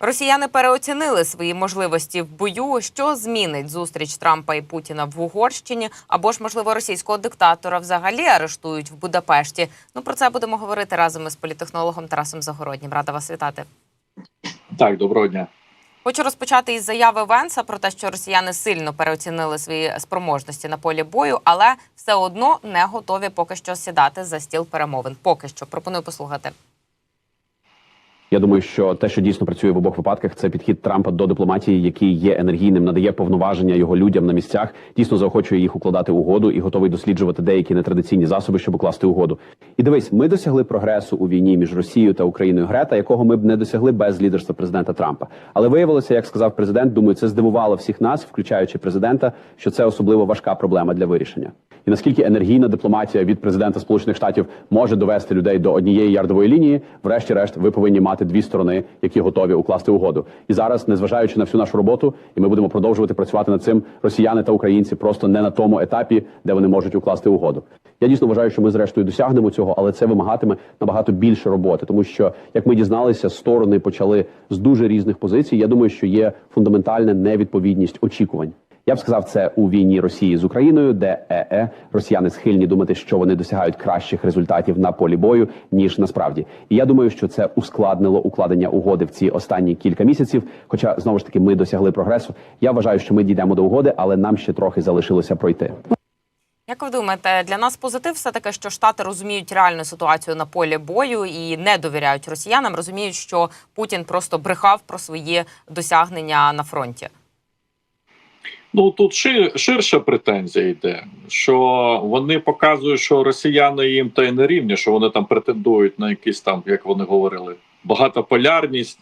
Росіяни переоцінили свої можливості в бою. Що змінить зустріч Трампа і Путіна в Угорщині? Або ж, можливо, російського диктатора взагалі арештують в Будапешті? Ну про це будемо говорити разом із політехнологом Тарасом Загороднім. Рада вас вітати. Так, доброго дня. Хочу розпочати із заяви Венса про те, що росіяни сильно переоцінили свої спроможності на полі бою, але все одно не готові поки що сідати за стіл перемовин. Поки що пропоную послухати. Я думаю, що те, що дійсно працює в обох випадках, це підхід Трампа до дипломатії, який є енергійним, надає повноваження його людям на місцях, дійсно заохочує їх укладати угоду і готовий досліджувати деякі нетрадиційні засоби, щоб укласти угоду. І дивись, ми досягли прогресу у війні між Росією та Україною Грета, якого ми б не досягли без лідерства президента Трампа. Але виявилося, як сказав президент, думаю, це здивувало всіх нас, включаючи президента, що це особливо важка проблема для вирішення. І наскільки енергійна дипломатія від президента Сполучених Штатів може довести людей до однієї ярдової лінії, врешті-решт, ви повинні мати дві сторони, які готові укласти угоду. І зараз, незважаючи на всю нашу роботу, і ми будемо продовжувати працювати над цим. Росіяни та українці просто не на тому етапі, де вони можуть укласти угоду. Я дійсно вважаю, що ми зрештою досягнемо цього, але це вимагатиме набагато більше роботи, тому що як ми дізналися, сторони почали з дуже різних позицій. Я думаю, що є фундаментальна невідповідність очікувань. Я б сказав це у війні Росії з Україною, де ЕЕ росіяни схильні думати, що вони досягають кращих результатів на полі бою ніж насправді. І я думаю, що це ускладнило укладення угоди в ці останні кілька місяців. Хоча знову ж таки ми досягли прогресу. Я вважаю, що ми дійдемо до угоди, але нам ще трохи залишилося пройти. Як ви думаєте, для нас позитив все таки, що Штати розуміють реальну ситуацію на полі бою і не довіряють росіянам, розуміють, що Путін просто брехав про свої досягнення на фронті. Ну тут шир, ширша претензія йде, що вони показують, що росіяни їм та й не рівні, що вони там претендують на якісь там, як вони говорили, багатополярність,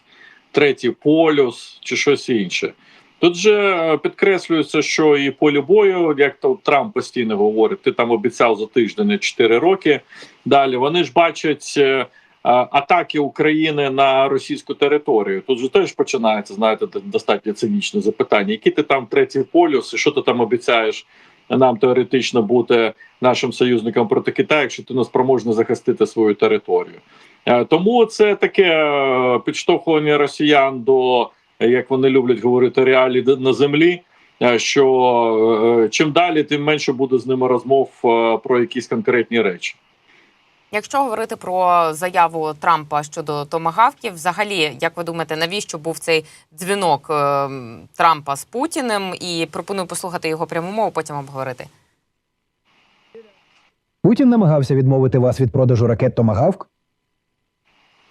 третій полюс чи щось інше. Тут же підкреслюється, що і полі бою, як то Трамп постійно говорить, ти там обіцяв за тиждень не 4 роки. Далі вони ж бачать е, атаки України на російську територію. Тут же теж починається, знаєте, достатньо цинічне запитання. Які ти там третій полюс, і що ти там обіцяєш нам теоретично бути нашим союзником проти Китаю, якщо ти не спроможний захистити свою територію? Е, Тому це таке е, підштовхування росіян до, як вони люблять говорити, реалій на землі. е, Що чим далі, тим менше буде з ними розмов про якісь конкретні речі. Якщо говорити про заяву Трампа щодо томагавків, взагалі, як ви думаєте, навіщо був цей дзвінок е, Трампа з Путіним? І пропоную послухати його пряму мову, потім обговорити. Путін намагався відмовити вас від продажу ракет Томагавк?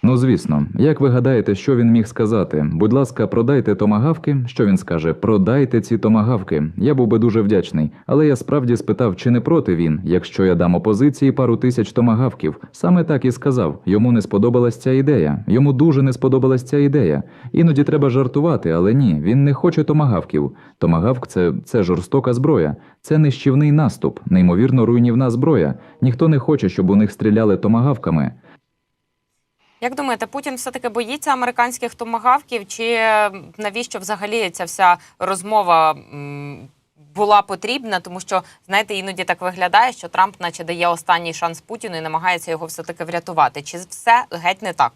Ну, звісно, як ви гадаєте, що він міг сказати? Будь ласка, продайте томагавки. Що він скаже? Продайте ці томагавки. Я був би дуже вдячний, але я справді спитав, чи не проти він, якщо я дам опозиції пару тисяч томагавків. Саме так і сказав. Йому не сподобалась ця ідея. Йому дуже не сподобалась ця ідея. Іноді треба жартувати, але ні, він не хоче томагавків. Томагавк це, це жорстока зброя, це нищівний наступ, неймовірно руйнівна зброя. Ніхто не хоче, щоб у них стріляли томагавками. Як думаєте, Путін все таки боїться американських томагавків? Чи навіщо взагалі ця вся розмова була потрібна? Тому що знаєте, іноді так виглядає, що Трамп, наче дає останній шанс Путіну і намагається його все таки врятувати. Чи все геть не так?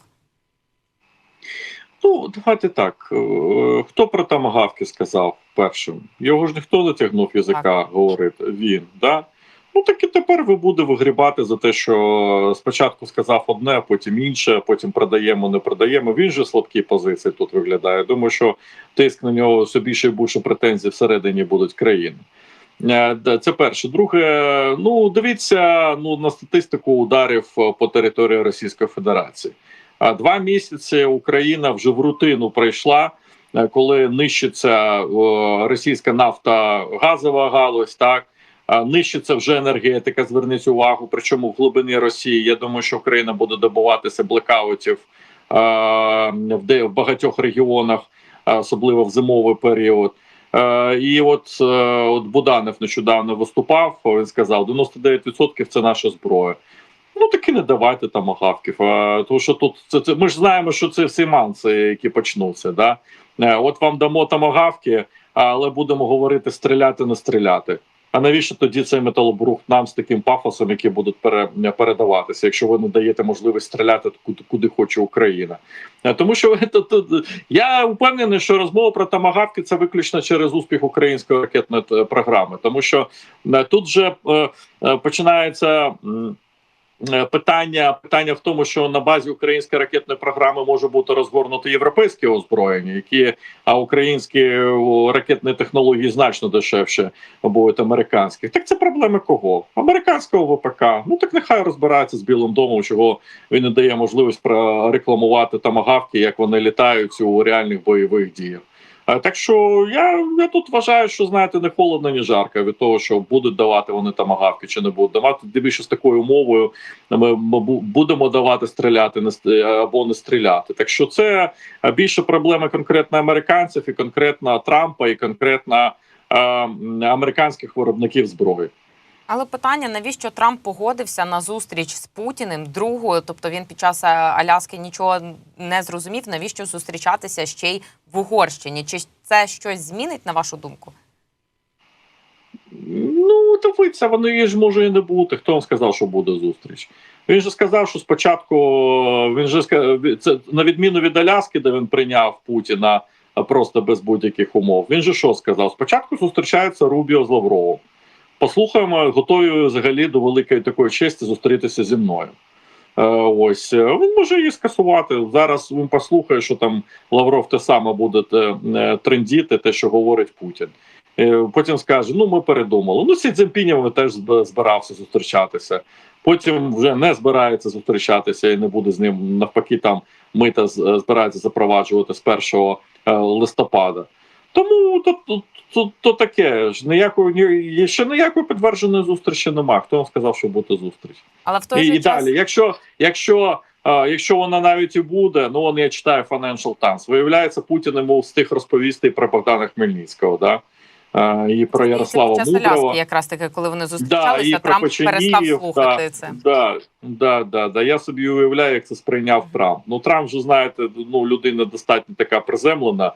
Ну, давайте так. Е, Хто про тамагавки сказав першим? Його ж ніхто не тягнув язика говорити. Він, да? Ну так і тепер ви буде вигрібати за те, що спочатку сказав одне, потім інше, потім продаємо, не продаємо. Він же слабкі позиції тут виглядає. Думаю, що тиск на нього все більше і більше претензій всередині будуть країни. Е, Це перше. Друге, ну дивіться ну на статистику ударів е, по території Російської Федерації. А два місяці Україна вже в рутину пройшла, е, коли нищиться російська нафта, газова галузь. Так нищиться вже енергетика. Зверніть увагу. Причому в глибині Росії. Я думаю, що Україна буде добуватися блекаутів в багатьох регіонах, особливо в зимовий період. І от, е, от Буданов нещодавно виступав. Він сказав: 99% це наша зброя. Ну таки не давайте там агавків. Тому що тут це, це ми ж знаємо, що це всі манси, які почнуться. Да? Е, От вам дамо там агавки, але будемо говорити стріляти, не стріляти. А навіщо тоді цей металобрухт нам з таким пафосом, які будуть передаватися, якщо ви не даєте можливість стріляти куди, куди хоче Україна? Тому що то, я впевнений, що розмова про тамагавки це виключно через успіх української ракетної е, програми, тому що е, тут вже е, починається. Е, Питання питання в тому, що на базі української ракетної програми може бути розгорнуто європейське озброєння, які а українські ракетні технології значно дешевше будуть американських. Так це проблеми кого? Американського ВПК. Ну так нехай розбирається з Білим домом, чого він не дає можливість рекламувати тамагавки, як вони літають у реальних бойових діях. Е, Так що я, я тут вважаю, що знаєте, не холодно, ні жарко від того, що будуть давати вони там агавки чи не будуть давати. Де більше з такою умовою ми, ми бу- будемо давати стріляти не ст- або не стріляти. Так що це е, більше проблеми конкретно американців і конкретно Трампа, і конкретно е, американських виробників зброї. Але питання, навіщо Трамп погодився на зустріч з Путіним другою? Тобто він під час е, Аляски нічого не зрозумів, навіщо зустрічатися ще й в Угорщині? Чи це щось змінить на вашу думку? Ну, дивіться, вони ж може і не бути. Хто вам сказав, що буде зустріч? Він же сказав, що спочатку він же ска- це на відміну від Аляски, де він прийняв Путіна просто без будь-яких умов. Він же що сказав? Спочатку зустрічається Рубіо з Лавровим. Послухаємо, готові взагалі до великої такої честі зустрітися зі мною. Е, ось е, він може її скасувати. Зараз він послухає, що там Лавров те саме буде е, трендіти, те, що говорить Путін. Потім скаже: ну ми передумали. Ну, Сі Цзіньпінем теж збирався зустрічатися. Потім вже не збирається зустрічатися і не буде з ним навпаки. Там мита збирається запроваджувати з 1 е, листопада. Тому то, то, то, то таке ж ніякої ще ніякої підтвердженої зустрічі немає. Хто вам сказав, що буде зустріч? Але в той І, же і час далі, якщо, якщо, а, якщо вона навіть і буде, ну он я читаю Financial Times, виявляється, Путін йому встиг розповісти і про Богдана Хмельницького, да? А, і про Ярослава Мудрого. Аляски, якраз таки, коли вони зустрічалися, про Трамп перестав слухати да, це. Да, да, да, да. Я собі уявляю, як це сприйняв Трамп. Ну Трамп же знаєте, ну людина достатньо така приземлена.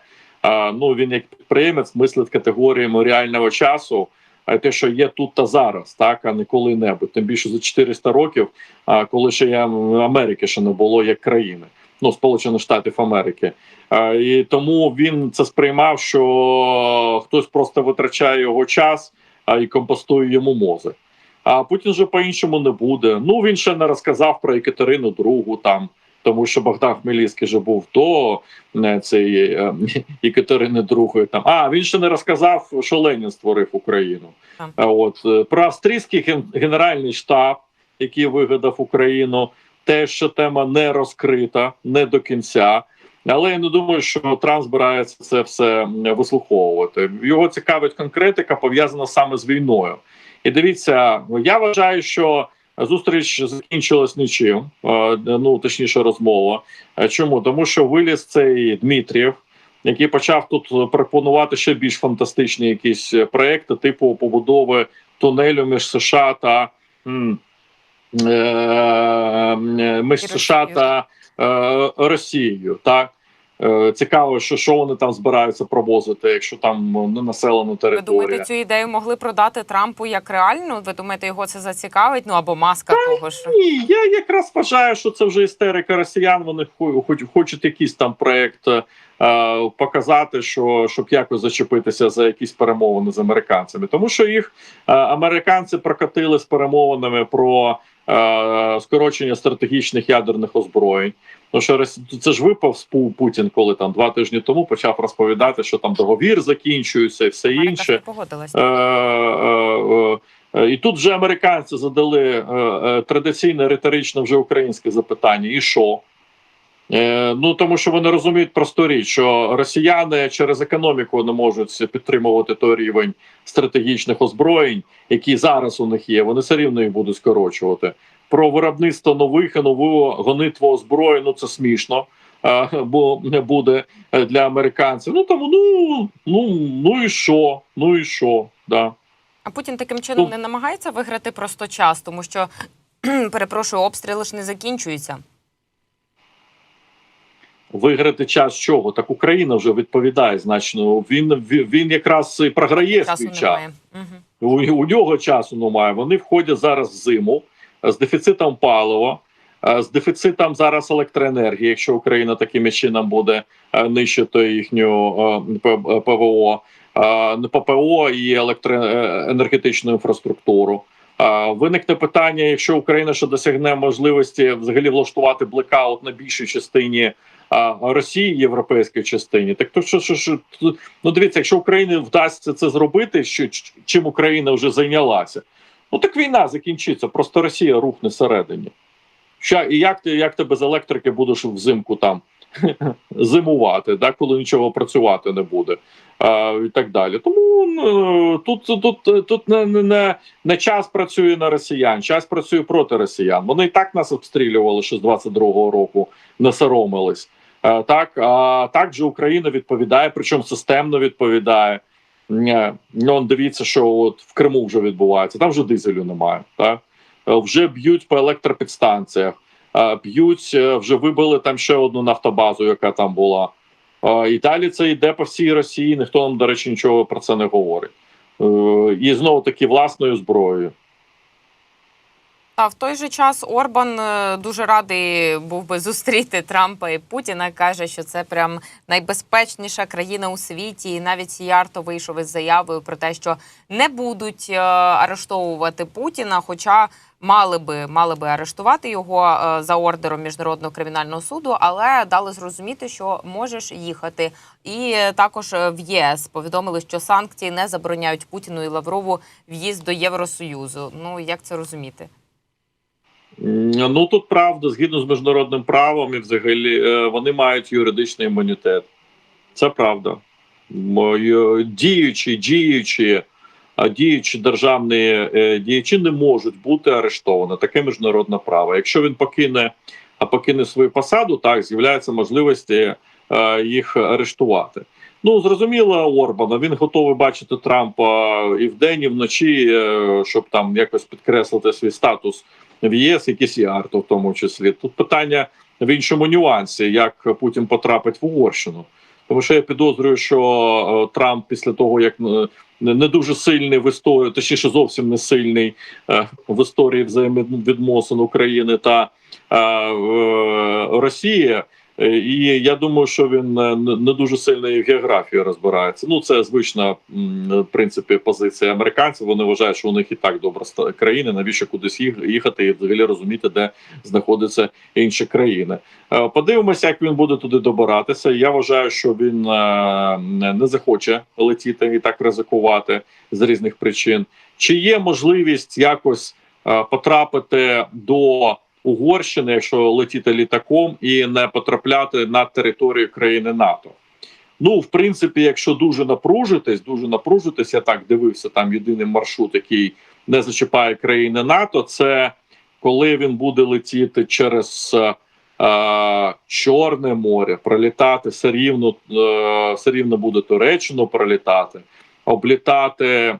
Ну він як підприємець мислить категоріями реального часу. А те, що є тут та зараз, так а не коли-небудь. Тим більше за 400 років, а коли ще я Америки ще не було як країни, ну Сполучених Штатів Америки. А, і тому він це сприймав, що хтось просто витрачає його час а, і компостує йому мозок. А Путін же по-іншому не буде. Ну він ще не розказав про Екатерину II там, тому що Богдан Хмельницький же був до е, цієї е, Екатерини II. Там а він ще не розказав, що Ленін створив Україну. А от е, про австрійський ген- генеральний штаб, який вигадав Україну, теж ще тема не розкрита, не до кінця. Але я не думаю, що Трамп збирається це все вислуховувати. Його цікавить конкретика, пов'язана саме з війною. І дивіться, я вважаю, що зустріч закінчилась нічим. Ну точніше, розмова. Чому? Тому що виліз цей Дмитрієв, який почав тут пропонувати ще більш фантастичні якісь проекти, типу побудови тунелю між США та е, між США та Росією. Так Е, цікаво, що, що вони там збираються провозити, якщо там не населена Ви думаєте, цю ідею могли продати Трампу як реальну? Ви думаєте, його це зацікавить? Ну або маска того ж. Ні, я якраз вважаю, що це вже істерика росіян. Вони хо- хоч хочуть якийсь там проект е, показати, що щоб якось зачепитися за якісь перемовини з американцями, тому що їх е, американці прокатили з перемовинами про е, скорочення стратегічних ядерних озброєнь. Ну що це ж випав з Пу- Путін, коли там два тижні тому почав розповідати, що там договір закінчується і все інше. не. Е, е, е, І тут вже американці задали е, е, традиційне риторичне вже українське запитання: і що? Е, Ну тому що вони розуміють просту річ, що росіяни через економіку не можуть підтримувати той рівень стратегічних озброєнь, які зараз у них є. Вони все рівно їх будуть скорочувати. Про виробництво нових і нову гонитву озброєнь, ну це смішно. е, Бо не буде для американців. Ну тому ну ну ну і що? Ну і що? Да. А Путін таким чином Ну. не намагається виграти просто час, тому що перепрошую, обстріли ж не закінчуються. Виграти час чого? Так Україна вже відповідає значно. Він він, якраз і програє Часу свій час. Угу. у, у нього часу немає. Вони входять зараз в зиму е, з дефіцитом палива, е, з дефіцитом зараз електроенергії, якщо Україна таким чином буде е, нищити їхню ПВО, ППО і електроенергетичну інфраструктуру. Виникне питання, якщо Україна ще досягне можливості взагалі влаштувати блекаут на більшій частині Росії, європейській частині, так то що, що, що ну дивіться, якщо Україні вдасться це зробити, що чим Україна вже зайнялася, ну так війна закінчиться, просто Росія рухне всередині. Що і як ти як ти без електрики будеш взимку там зимувати, да, коли нічого працювати не буде, а, і так далі. Тому ну, тут, тут, тут не, не, не, час працює на росіян, час працює проти росіян. Вони і так нас обстрілювали ще з 22-го року, не соромились. Е, Так, а так же Україна відповідає, причому системно відповідає. Ну, дивіться, що от в Криму вже відбувається. Там вже дизелю немає. Так? Вже б'ють по електропідстанціях, б'ють, е, вже вибили там ще одну нафтобазу, яка там була. Е, І далі це йде по всій Росії. Ніхто нам, до речі, нічого про це не говорить. Е, І знову таки власною зброєю. А в той же час Орбан е, дуже радий був би зустріти Трампа і Путіна. каже, що це прям найбезпечніша країна у світі. І навіть Сіярто вийшов із заявою про те, що не будуть е, арештовувати Путіна, хоча мали би мали би арештувати його е, за ордером міжнародного кримінального суду, але дали зрозуміти, що можеш їхати. І також в ЄС повідомили, що санкції не забороняють Путіну і Лаврову в'їзд до Євросоюзу. Ну як це розуміти? Ну тут правда, згідно з міжнародним правом, і взагалі е, вони мають юридичний імунітет. Це правда. Діючі, діючі, а діючі державні е, діячі не можуть бути арештовані. Таке міжнародне право. Якщо він покине, а покине свою посаду, так з'являється можливість е, їх арештувати. Ну зрозуміло, Орбана. Він готовий бачити Трампа і вдень, і вночі, е, щоб там якось підкреслити свій статус в ЄС, якісь і АРТО в тому числі. Тут питання в іншому нюансі, як Путін потрапить в Угорщину. Тому що я підозрюю, що е, Трамп після того, як е, не дуже сильний в історії, точніше зовсім не сильний е, в історії взаємовідносин України та Росії. Е, І я думаю, що він е, не дуже сильно і в географії розбирається. Ну це звична в принципі позиція американців. Вони вважають, що у них і так добра країна. Навіщо кудись їх- їхати і взагалі розуміти, де знаходяться інші країни. Е, Подивимося, як він буде туди добиратися. Я вважаю, що він е, не захоче летіти і так ризикувати з різних причин. Чи є можливість якось е, потрапити до Угорщини, якщо летіти літаком і не потрапляти на територію країни НАТО? Ну, в принципі, якщо дуже напружитись, дуже напружитись, я так дивився, там єдиний маршрут, який не зачіпає країни НАТО, це коли він буде летіти через е, е, Чорне море, пролітати все рівно, е, все рівно буде Туреччину пролітати, облітати,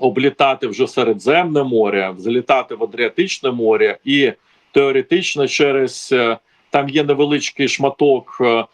облітати вже Середземне море, залітати в Адріатичне море і теоретично через е, там є невеличкий шматок. е,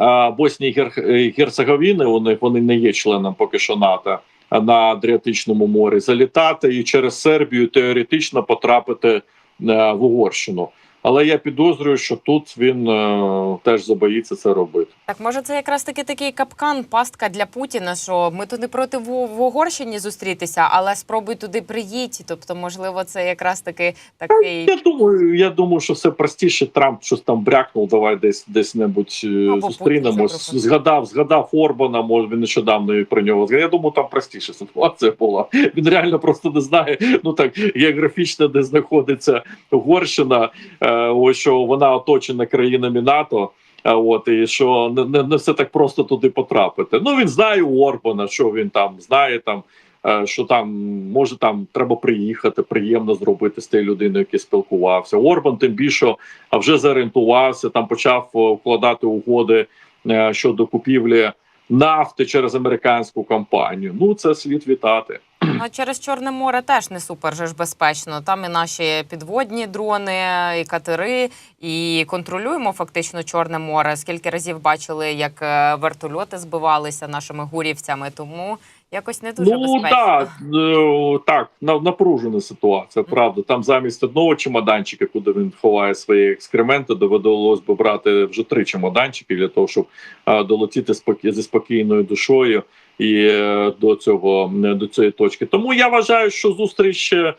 е, Боснії і Гер- і Герцеговіни, них вони не є членом поки що НАТО на Адріатичному морі, залітати і через Сербію теоретично потрапити в Угорщину. Але я підозрюю, що тут він е, теж забоїться це робити. Так, може, це якраз таки такий капкан, пастка для Путіна, що ми тут не проти в, в Угорщині зустрітися, але спробуй туди приїдь. Тобто, можливо, це якраз таки такий Я думаю, я думаю, що все простіше. Трамп щось там брякнув. Давай десь десь небудь е, Або зустрінемось. Згадав, згадав Орбана. Може він нещодавно про нього згадав. Я думаю, там простіша ситуація була. Він реально просто не знає. Ну так географічно, де знаходиться Угорщина. Е, ось що вона оточена країнами НАТО. От і що не, не, все так просто туди потрапити. Ну він знає у Орбана, що він там знає там. е, Що там може там треба приїхати, приємно зробити з тією людиною, який спілкувався. Орбан тим більше вже зорієнтувався, там почав е, вкладати угоди е, щодо купівлі нафти через американську компанію. Ну це слід вітати. Ну, через Чорне море теж не супер же ж безпечно. Там і наші підводні дрони, і катери, і контролюємо фактично Чорне море. Скільки разів бачили, як е, вертольоти збивалися нашими гурівцями. Тому Якось не дуже Ну безпечно. е, так, на- напружена ситуація, правда. Там замість одного чемоданчика, куди він ховає свої екскременти, довелось би брати вже три чемоданчики для того, щоб е, долетіти зі спокійною душою і е, до цього е, до цієї точки. Тому я вважаю, що зустріч е,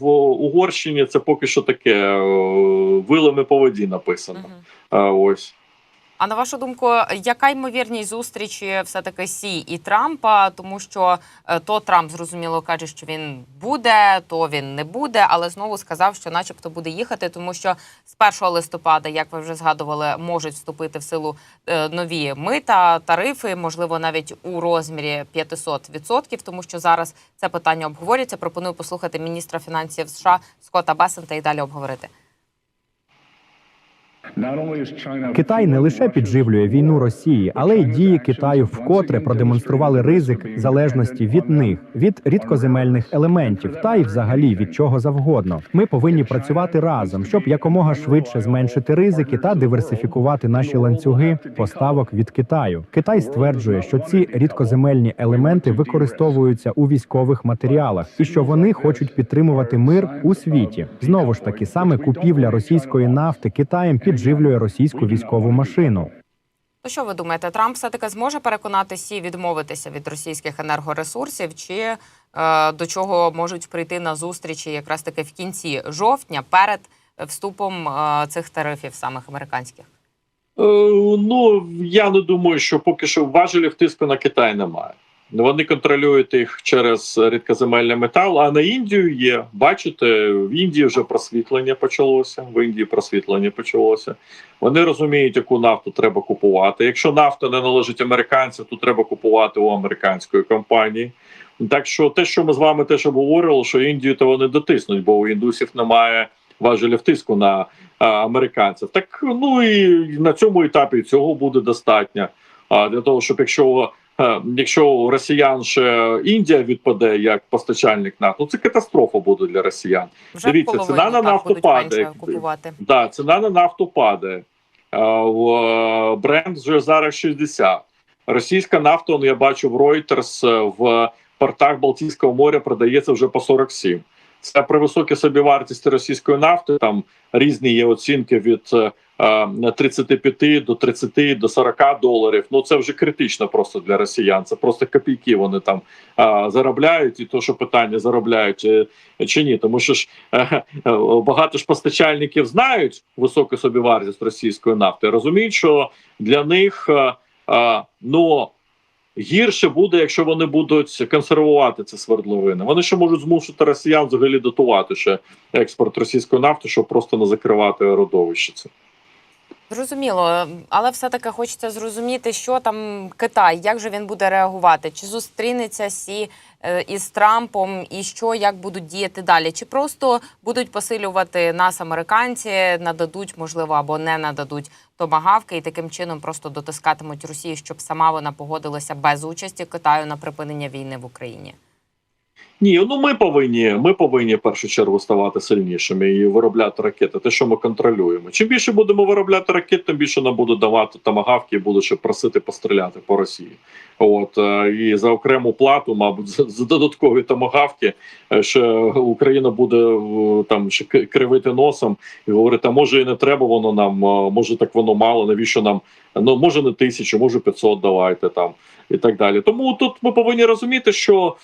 в Угорщині це поки що таке вилами по воді написано. Ось. А на вашу думку, яка ймовірність зустрічі все-таки Сі і Трампа? Тому що е, то Трамп зрозуміло каже, що він буде, то він не буде, але знову сказав, що, начебто, буде їхати, тому що з 1 листопада, як ви вже згадували, можуть вступити в силу е, нові мита, тарифи, можливо, навіть у розмірі 500%, тому що зараз це питання обговорюється. Пропоную послухати міністра фінансів США Скотта Бесента і далі обговорити. Китай не лише підживлює війну Росії, але й дії Китаю вкотре продемонстрували ризик залежності від них, від рідкоземельних елементів та й взагалі від чого завгодно. Ми повинні працювати разом, щоб якомога швидше зменшити ризики та диверсифікувати наші ланцюги поставок від Китаю. Китай стверджує, що ці рідкоземельні елементи використовуються у військових матеріалах і що вони хочуть підтримувати мир у світі. Знову ж таки, саме купівля російської нафти Китаєм підживлює російську військову машину. То що ви думаєте, Трамп все таки зможе переконати Сі відмовитися від російських енергоресурсів, чи е, до чого можуть прийти на зустрічі якраз таки в кінці жовтня перед вступом е, цих тарифів самих американських? Е, Ну я не думаю, що поки що важелів тиску на Китай немає. Вони контролюють їх через рідкоземельний метал, а на Індію є. Бачите, в Індії вже просвітлення почалося. В Індії просвітлення почалося. Вони розуміють, яку нафту треба купувати. Якщо нафта не належить американцям, то треба купувати у американської компанії. Так що те, що ми з вами теж обговорювали, що Індію то вони дотиснуть, бо у індусів немає важелів тиску на а, американців. Так ну і на цьому етапі цього буде достатньо. А для того, щоб якщо якщо у росіян ще Індія відпаде як постачальник нафти, ну це катастрофа буде для росіян. Вже Дивіться, половину, ціна на нафту падає. купувати. Да, ціна на нафту падає. Бренд вже зараз 60. Російська нафта, он, я бачу в Reuters е, в портах Балтійського моря продається вже по 47. Це при високій собівартості російської нафти. Там різні є оцінки від е, е, 35 до 30 до 40 доларів. Ну це вже критично просто для росіян. Це просто копійки вони там е, заробляють, і то, що питання заробляють е, чи ні, тому що ж е, е, багато ж постачальників знають високу собівартість російської нафти, розуміють, що для них е, е, ну. Гірше буде, якщо вони будуть консервувати ці свердловини. Вони ще можуть змусити росіян взагалі дотувати ще експорт російської нафти, щоб просто не закривати родовище. Це Зрозуміло, але все-таки хочеться зрозуміти, що там Китай, як же він буде реагувати, чи зустрінеться Сі е, із Трампом, і що як будуть діяти далі? Чи просто будуть посилювати нас, американці, нададуть, можливо, або не нададуть томагавки, і таким чином просто дотискатимуть Росію, щоб сама вона погодилася без участі Китаю на припинення війни в Україні? Ні, ну ми повинні. Ми повинні в першу чергу ставати сильнішими і виробляти ракети. Те, що ми контролюємо. Чим більше будемо виробляти ракет, тим більше нам будуть давати тамагавки і будуть ще просити постріляти по Росії. От е, і за окрему плату, мабуть, за, додаткові тамагавки, е, ще Україна буде е, там кривити носом і говорити, а може і не треба воно нам, може так воно мало, навіщо нам ну може не тисячу, може 500 давайте там і так далі. Тому тут ми повинні розуміти, що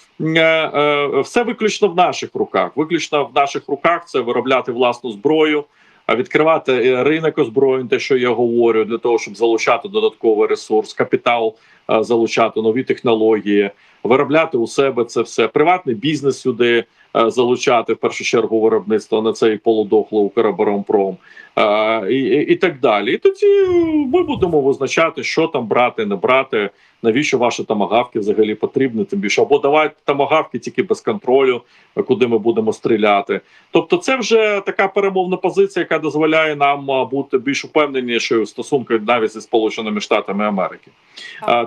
все виключно в наших руках. Виключно в наших руках це виробляти власну зброю, відкривати е, ринок озброєнь, те, що я говорю, для того, щоб залучати додатковий ресурс, капітал, е, залучати нові технології, виробляти у себе це все. Приватний бізнес сюди залучати в першу чергу виробництво на цей полудохлий Укроборонпром. Е, і, і, і так далі. І тоді ми будемо визначати, що там брати, не брати, навіщо ваші тамагавки взагалі потрібні, тим більше або давайте тамагавки тільки без контролю, куди ми будемо стріляти. Тобто, це вже така перемовна позиція, яка дозволяє нам бути більш упевненішою в стосунках навіть зі Сполученими Штатами Америки.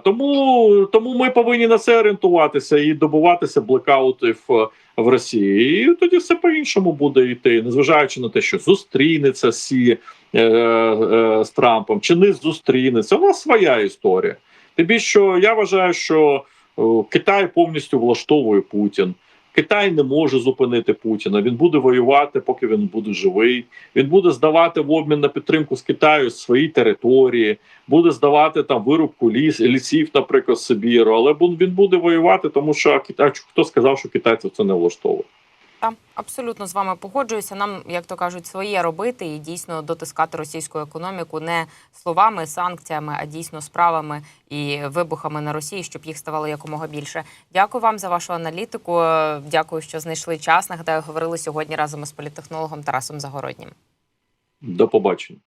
Тому, тому ми повинні на це орієнтуватися і добуватися блекаутів е, в Росії. І тоді все по-іншому буде йти, незважаючи на те, що зустрінеться Сі е, е, з Трампом чи не зустрінеться. У нас своя історія. Більше, що я вважаю, що Е, Китай повністю влаштовує Путін. Китай не може зупинити Путіна. Він буде воювати, поки він буде живий. Він буде здавати в обмін на підтримку з Китаю свої території, буде здавати там вирубку ліс, лісів, наприклад, Сибіру. Але він буде воювати, тому що Китай, хто сказав, що китайців це не влаштовує. Та абсолютно з вами погоджуюся. Нам, як то кажуть, своє робити і дійсно дотискати російську економіку не словами, санкціями, а дійсно справами і вибухами на Росії, щоб їх ставало якомога більше. Дякую вам за вашу аналітику. Дякую, що знайшли час. Нагадаю, говорили сьогодні разом із політтехнологом Тарасом Загороднім. До побачення.